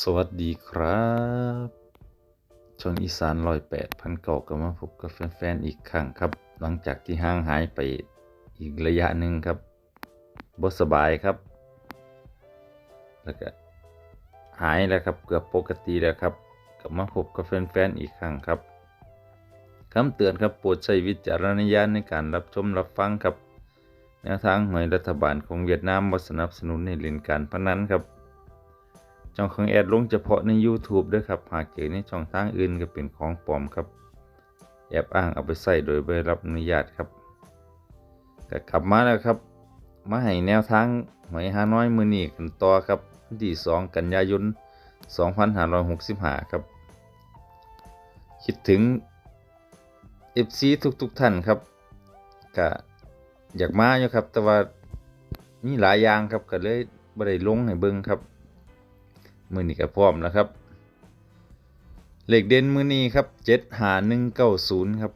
สวัสดีครับ ช่องอีสานร้อยแปดพันเก่าก็มาพบกับแฟนๆอีกครั้งครับ หลังจากที่ห่างหายไปอีกระยะหนึ่งครับบสบายครับ แล้วก็หายแล้วครับเกือบปกติแล้วครับกลับมาพบกับแฟนๆอีกครั้งครับคำเตือนครับโปรดใช้วิจารณญาณในการรับชมรับฟังครับแนวทางหวยรัฐบาลของเวียดนามบ่สนับสนุนให้เล่นการพนันครับ ช่องของแอดลงเฉพาะใน YouTube ด้วยครับ หากเจอในช่องทางอื่นก็เป็นของปลอมครับ แอบอ้างเอาไปใส่โดยไม่รับอนุญาตครับก็กลับมาแล้วครับ มาให้แนวทางหวยฮาน้อยมือนี้กันต่อครับวันที่2กันยายน 2565 ครับ คิดถึง FC ทุกๆทท่านครับก็อยากมาอยู่ครับ แต่ว่ามีหลายอย่างครับก็เลยบ่ได้ลงให้เบิ่งครับ มือนี้ก็พร้อมแล้วครับ เลขเด่นมือนี้ครับเจ็ดหาหนึ่งเก้าศูนย์ครับ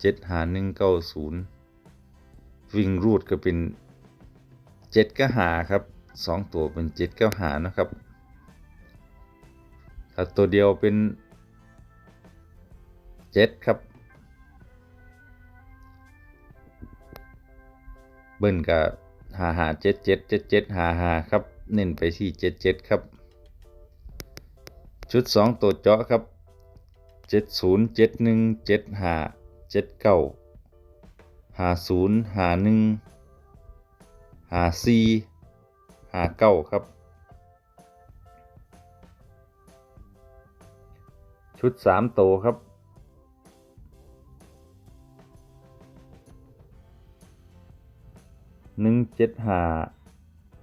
เจ็ดหาหนึ่งเก้าศูนย์วิ่งรูดก็เป็นเจ็ดก็หาครับสองตัวเป็นเจ็ดก็หานะครับถ้าตัวเดียวเป็นเจ็ดครับ เบิ้ลกับหาหาเจ็ดเจ็ดเจ็ดเจ็ดหาหาครับ เน้นไปที่เจ็ดเจ็ดครับ ชุดสองตัวเจาะครับเจ็ดศูนย์เจ็ดหนึ่งเจ็ดหาเจ็ดเก้าหาศูนย์หาหนึ่งหาซีหาเก้าครับ ชุดสามตัวครับหนึ่งเจ็ดหา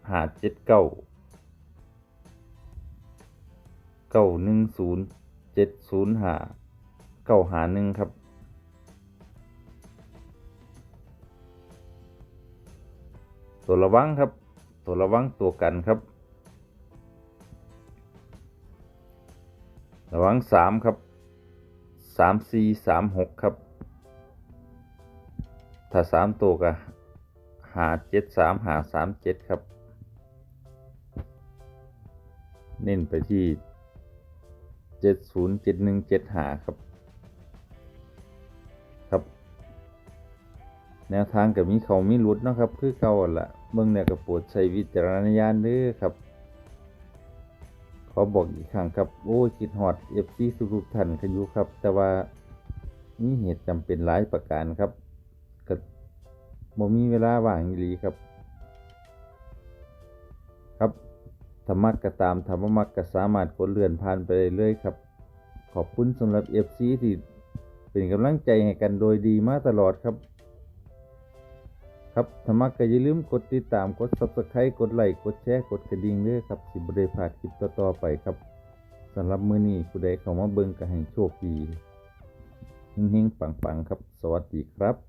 หาเจ็ดเก้าเก้าหนึ่งศูนย์เจ็ดศูนย์หาเก้าหาหนึ่งครับ ตัวระวังครับ ตัวระวังตัวกันครับ ระวังสามครับสามสี่สามหกครับ ถ้าสามตัวก็หาเจ็ดสามหาสามเจ็ดครับ เน้นไปที่เจ็ดศูนย์เจ็ดหนึ่งเจ็ดหาครับ ครับ แนวทางกับมีเขามีรุดนะครับ คือเก่าหั่นละเมืองเนี่ยก็โปรดใช้วิจารณญาณเด้อครับ ขอบอกอีกครั้งครับ โอ้ยคิดฮอดเอฟซีทุกๆท่านกันอยู่ครับ แต่ว่ามีเหตุจำเป็นหลายประการครับก็บ่มีเวลาว่างอีหลีครับ ครับ ธรรมะก็ตามธรรมะมักก็สามารถกดเลื่อนผ่านไปได้เลยครับ ขอบคุณสำหรับ FC ที่เป็นกำลังใจให้กันโดยดีมาตลอดครับ ครับธรรมะก็อย่าลืมกดติดตามกด Subscribe กดไลค์กดแชร์กดกระดิ่งด้อครับสิบ่ได้พลาดคลิปต่อๆไปครับสำหรับมื้อนี้ผู้ใดเข้ามาเบิ่งก็ให้โชคดีเฮงๆปังๆครับ สวัสดีครับ